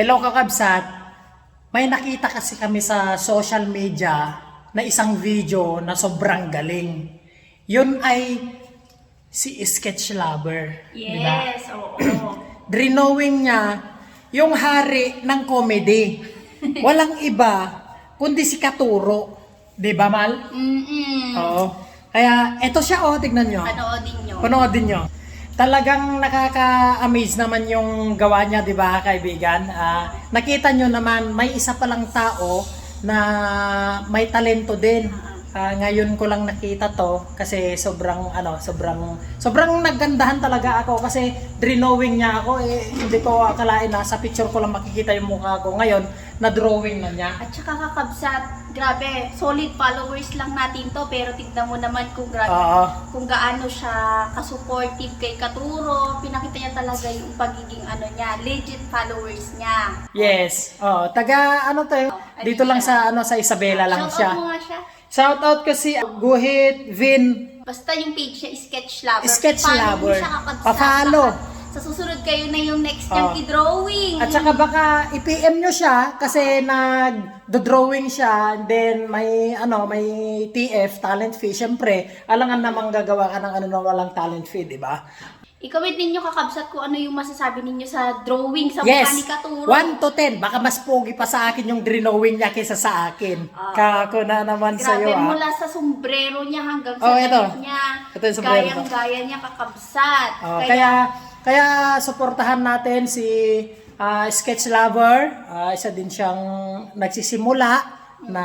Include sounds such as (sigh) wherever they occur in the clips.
Hello kakabsat. May nakita kasi kami sa social media na isang video na sobrang galing. Yun ay si Sketch Lover. di ba? Yes, oo. (clears throat) Drinowing niya yung hari ng comedy. (laughs) Walang iba kundi si Katuro. Di ba, Mal? Mm-mm. Oo. Kaya eto siya oh, tignan nyo. Panoodin nyo. Panoodin nyo. Talagang nakaka-amaze naman yung gawa niya, di ba, kaibigan? Ah, nakita nyo naman, may isa palang tao na may talento din. Ah, ngayon ko lang nakita to kasi sobrang ano, sobrang sobrang naggandahan talaga ako kasi drawing niya ako eh hindi ko akalain na sa picture ko lang makikita yung mukha ko. Ngayon, na drawing na niya. At saka kakabsat, grabe, solid followers lang natin to, pero tignan mo naman kung grabe, Oo. kung gaano siya ka-supportive kay Katuro, pinakita niya talaga yung pagiging ano niya, legit followers niya. Yes. Oh, taga ano to? eh, Ay, Dito lang sa ano sa Isabela lang siya. siya. Shout out kasi Guhit, Vin, Basta yung page niya, Sketch Lover. Sketch Follow mo Lover. siya kakabsat. Pa-follow. Baka Sa susunod kayo na yung next niyang Oh. i-drawing. At saka baka i-PM nyo siya kasi nag-drawing siya and then may ano may TF talent fee syempre alangan namang gagawa ka ng ano na walang talent fee di ba I-comment ninyo kakabsat kung ano yung masasabi ninyo sa drawing sa Yes mukha ni Katuro. 1 to 10 baka mas pogi pa sa akin yung drawing niya kaysa sa akin kako na naman sa Grabe, iyo ah mula sa sombrero niya hanggang sa Oh, ito. niya. Ito yung sombrero. Gayang-gaya niya kakabsat. Oh, kaya kaya suportahan natin si ah, Sketch Lover. Ah, isa din siyang nagsisimula na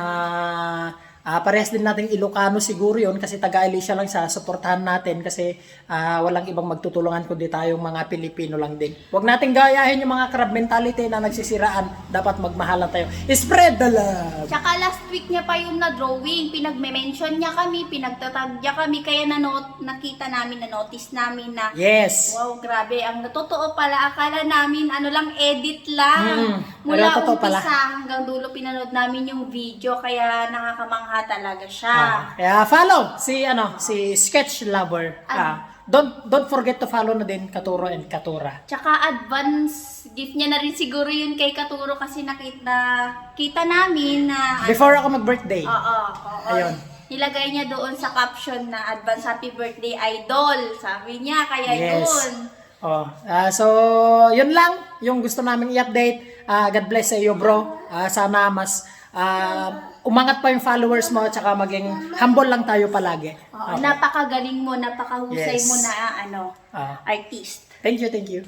ah, parehas din nating Ilocano siguro yun kasi taga Alicia lang siya. Suportahan natin kasi ah, walang ibang magtutulungan kundi tayong mga Pilipino lang din. Huwag nating gayahin yung mga crab mentality na nagsisiraan. Dapat magmahalan tayo. Spread the love! Tsaka last week niya pa yung na-drawing. Pinagme-mention niya kami, pinagtatag niya kami. Kaya na nakita namin, na-notice namin na Yes! Wow, grabe. Ang totoo pala, akala namin ano lang, edit lang. Mm, Mula pero totoo pala. umpisa hanggang dulo pinanood namin yung video. Kaya nakakamangha talaga siya. Ah, kaya follow si ano si Sketch Lover. Ah, don't don't forget to follow na din Katuro and Katura. Tsaka advance gift niya na rin siguro yun kay Katuro kasi nakita kita namin na Before ako mag-birthday. Oo, oo. Ayun. Nilagay niya doon sa caption na advance happy birthday idol. Sabi niya, kaya Yes. yun. Oh, ah, so yun lang yung gusto namin i-update. Ah, God bless sa iyo, bro. Ah, sana mas ah, umangat pa yung followers mo at saka maging humble lang tayo palagi. Oo, Napakagaling mo, napakahusay Yes. mo na ano, Ah, artist. thank you, thank you.